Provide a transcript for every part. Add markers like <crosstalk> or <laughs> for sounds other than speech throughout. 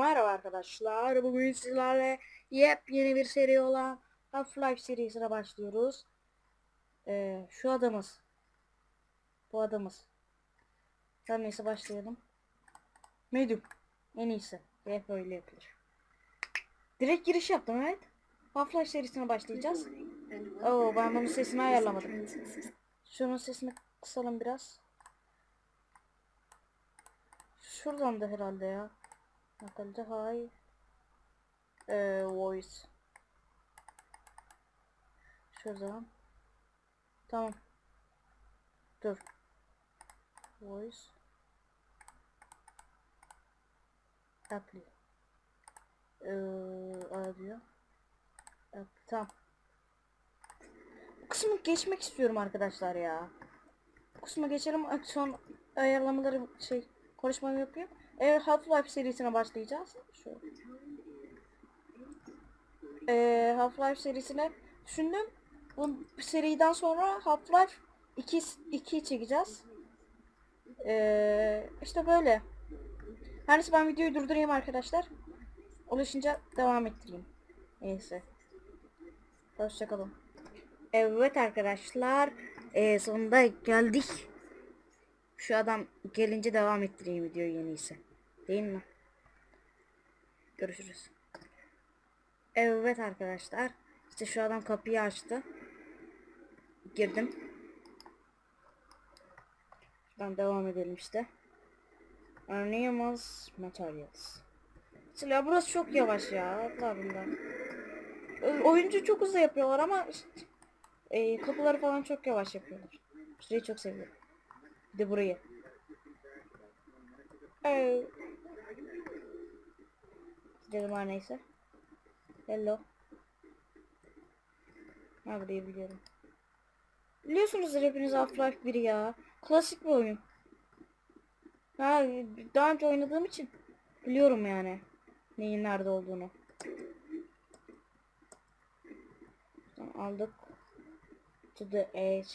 Merhaba arkadaşlar. Bugün sizlerle yepyeni bir seri olan Half-Life serisine başlıyoruz. Ee, şu adamız. Bu adamız. Her neyse başlayalım. Medium. En iyisi. Hep öyle yapılır. Direkt giriş yaptım evet. Half-Life serisine başlayacağız. Oo ben bunun sesini ayarlamadım. Şunun sesini kısalım biraz. Şuradan da herhalde ya. Bakalım hay. Ee, voice. Şuradan. Tamam. Voice. Apply. Ee, diyor. App, tamam. Bu kısmı geçmek istiyorum arkadaşlar ya. Bu kısmı geçelim. Son ayarlamaları şey konuşmamı yapayım. Evet Half-Life serisine başlayacağız. Şu. Ee, Half-Life serisine düşündüm. Bu seriden sonra Half-Life 2 2 çekeceğiz. Ee, işte böyle. Her neyse ben videoyu durdurayım arkadaşlar. Ulaşınca devam ettireyim. Neyse. Hoşçakalın. Evet arkadaşlar. Ee, sonunda geldik. Şu adam gelince devam ettireyim videoyu en iyisi. Değil mi? Görüşürüz. Evet arkadaşlar. İşte şu adam kapıyı açtı. Girdim. Şuradan devam edelim işte. Anonymous Materials. Mesela burası çok yavaş ya. Atla bundan. Oyuncu çok hızlı yapıyorlar ama işte, e, kapıları falan çok yavaş yapıyorlar. Şurayı çok seviyorum. Bir de burayı. Ee, Gidelim her neyse. Hello. Ha burayı biliyorum. Biliyorsunuzdur hepiniz Half-Life 1 ya. Klasik bir oyun. Ha, daha önce oynadığım için biliyorum yani neyin nerede olduğunu. Şuradan aldık. To the edge.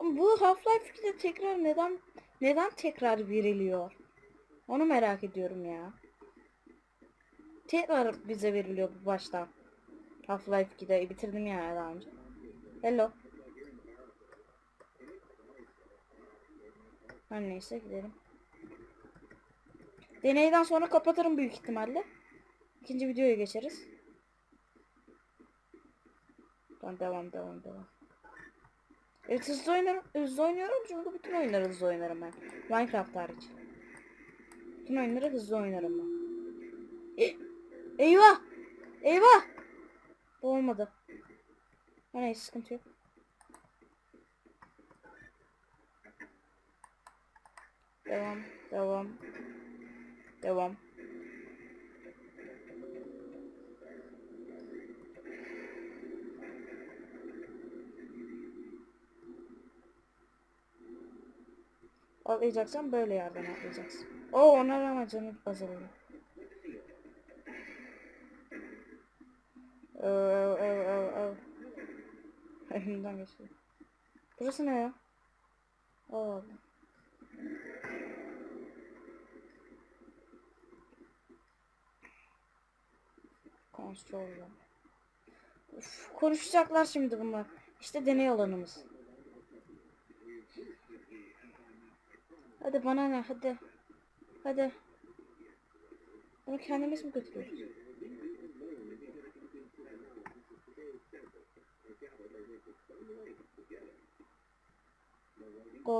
Bu Half-Life 2'de tekrar neden neden tekrar veriliyor? Onu merak ediyorum ya. Tekrar bize veriliyor bu baştan. Half-Life 2'de bitirdim ya daha önce. Hello. Her neyse gidelim. Deneyden sonra kapatırım büyük ihtimalle. İkinci videoya geçeriz. Tamam devam devam devam. Evet hızlı oynarım, hızlı oynuyorum çünkü bütün oyunları hızlı oynarım ben. Minecraft hariç. Bütün oyunları hızlı oynarım ben. E- eyvah! Eyvah! Bu olmadı. Neyse sıkıntı yok. Devam, devam. Devam. Atlayacaksan böyle yerden atlayacaksın. Oo ona rağmen canı azalıyor. Öv öv öv öv. Elimden geçiyor. Burası ne ya? Allah Allah. Kontrol. Uf, konuşacaklar şimdi bunlar. İşte deney alanımız. Hadi bana ne hadi. Hadi. Bunu kendimiz mi götürüyoruz?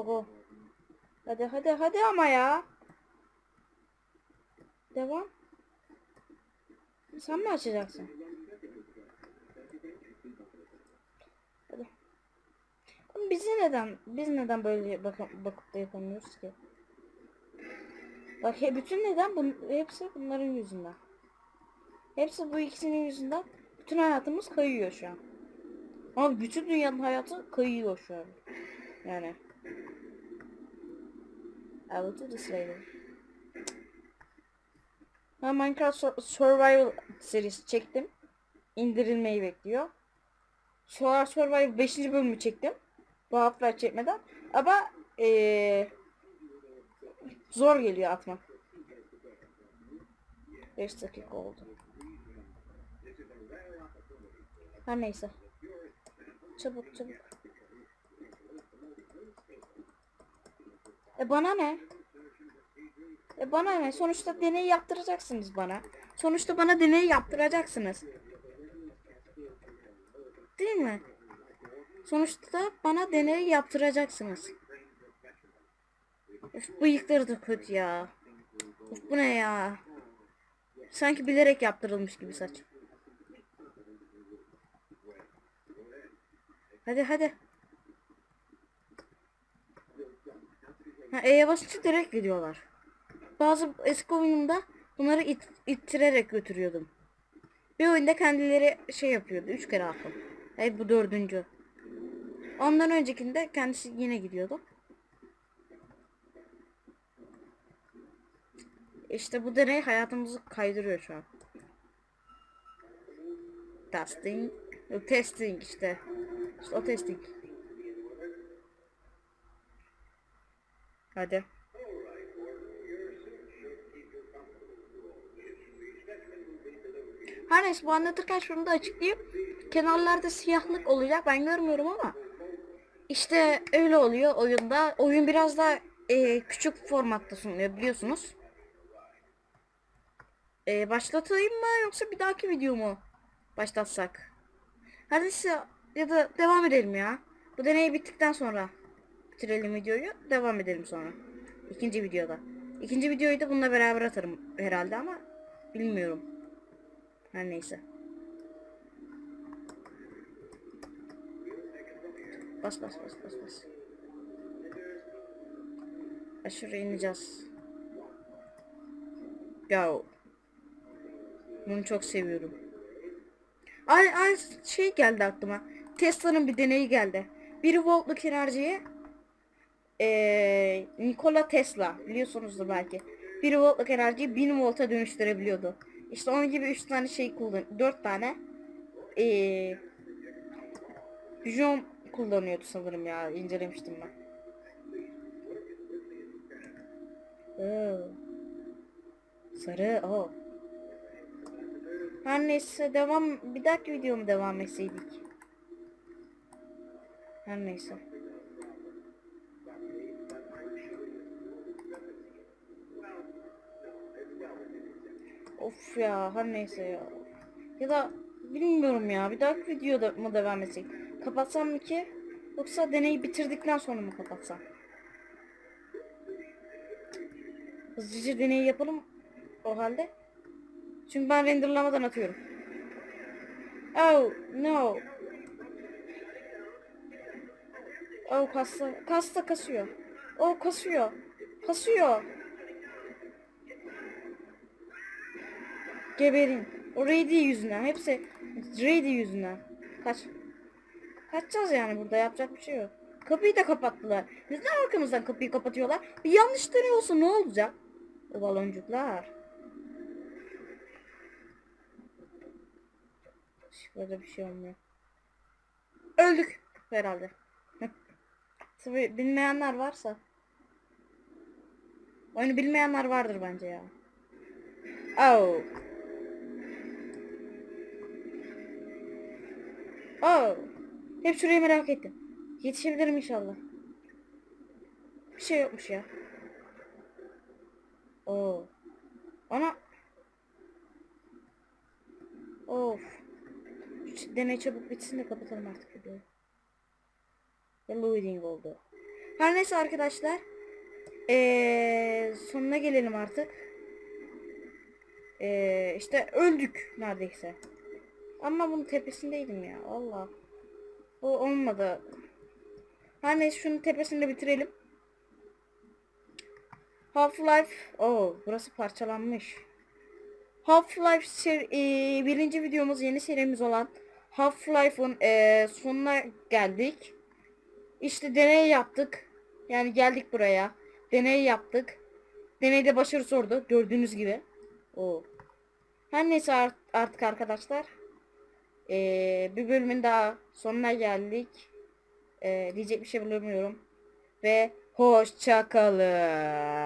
Go. Hadi hadi hadi ama ya. Devam. Sen mi açacaksın? Hadi. Bizi neden, biz neden böyle bakıp, bakıp da yapamıyoruz ki? Bak bütün neden bun, hepsi bunların yüzünden. Hepsi bu ikisinin yüzünden bütün hayatımız kayıyor şu an. Ama bütün dünyanın hayatı kayıyor şu an. Yani. I will do this later. Ben Minecraft Sur- Survival serisi çektim. İndirilmeyi bekliyor. An Survival 5. bölümü çektim. Bu hafta çekmeden. Ama ee, zor geliyor atmak. 5 dakika oldu. Her neyse. Çabuk çabuk. E bana ne? E bana ne? Sonuçta deney yaptıracaksınız bana. Sonuçta bana deney yaptıracaksınız. Değil mi? Sonuçta bana deney yaptıracaksınız. Of bıyıkları da kötü ya. Of bu ne ya? Sanki bilerek yaptırılmış gibi saç. Hadi hadi. Ha, E'ye basınca direkt gidiyorlar. Bazı eski oyunumda bunları it, ittirerek götürüyordum. Bir oyunda kendileri şey yapıyordu. Üç kere attım. Hayır bu dördüncü. Ondan öncekinde kendisi yine gidiyordu. İşte bu deney hayatımızı kaydırıyor şu an. Testing. Testing işte. İşte o testing. Hadi. Her neyse bu anlatırken şunu da açıklayayım. Kenarlarda siyahlık olacak ben görmüyorum ama. İşte öyle oluyor oyunda. Oyun biraz da e, küçük formatta sunuyor biliyorsunuz. E, başlatayım mı yoksa bir dahaki video mu başlatsak? Hadi size ya da devam edelim ya. Bu deney bittikten sonra bitirelim videoyu. Devam edelim sonra. İkinci videoda. İkinci videoyu da bununla beraber atarım herhalde ama bilmiyorum. Her neyse. Bas bas bas bas bas. Aşağı ineceğiz. Go. Bunu çok seviyorum. Ay ay şey geldi aklıma. Tesla'nın bir deneyi geldi. 1 voltluk enerjiyi ee, Nikola Tesla biliyorsunuzdur belki. 1 voltluk enerjiyi 1000 volta dönüştürebiliyordu. İşte onun gibi 3 tane şey kullan 4 tane ee, Bijon kullanıyordu sanırım ya incelemiştim ben. Oo. Sarı o. Her neyse devam bir dahaki videomu devam etseydik. Her neyse. Of ya her neyse ya. Ya da bilmiyorum ya bir dahaki videoda mı devam etsek? Kapatsam mı ki? Yoksa deneyi bitirdikten sonra mı kapatsam? Hızlıca deneyi yapalım o halde. Çünkü ben renderlamadan atıyorum. Oh no. Oh kasta, kasta kasıyor. Oh kasıyor. Kasıyor. Geberin. O Rady yüzünden. Hepsi Rady yüzünden. Kaç. Kaçacağız yani burada yapacak bir şey yok. Kapıyı da kapattılar. Neden arkamızdan kapıyı kapatıyorlar? Bir yanlış deney olsa ne olacak? Baloncuklar. Burada bir şey olmuyor. Öldük herhalde. <laughs> Tabi bilmeyenler varsa. Oyunu bilmeyenler vardır bence ya. Oh. Oh. Hep şurayı merak ettim. Yetişebilirim inşallah. Bir şey yokmuş ya. Oo. Ana. Of. Şu deney çabuk bitsin de kapatalım artık videoyu. Ve loading oldu. Her neyse arkadaşlar. Ee, sonuna gelelim artık. Ee, işte öldük neredeyse. Ama bunun tepesindeydim ya. Allah. O olmadı. Her neyse şunun tepesinde bitirelim. Half-Life. Oh, burası parçalanmış. Half-Life ser- e, birinci videomuz yeni serimiz olan Half-Life'ın e, sonuna geldik. İşte deney yaptık. Yani geldik buraya. Deney yaptık. Deneyde başarı sordu. Gördüğünüz gibi. O. Her neyse art- artık arkadaşlar. Ee, bir bölümün daha sonuna geldik. Ee, diyecek bir şey bulamıyorum. Ve hoşça kalın.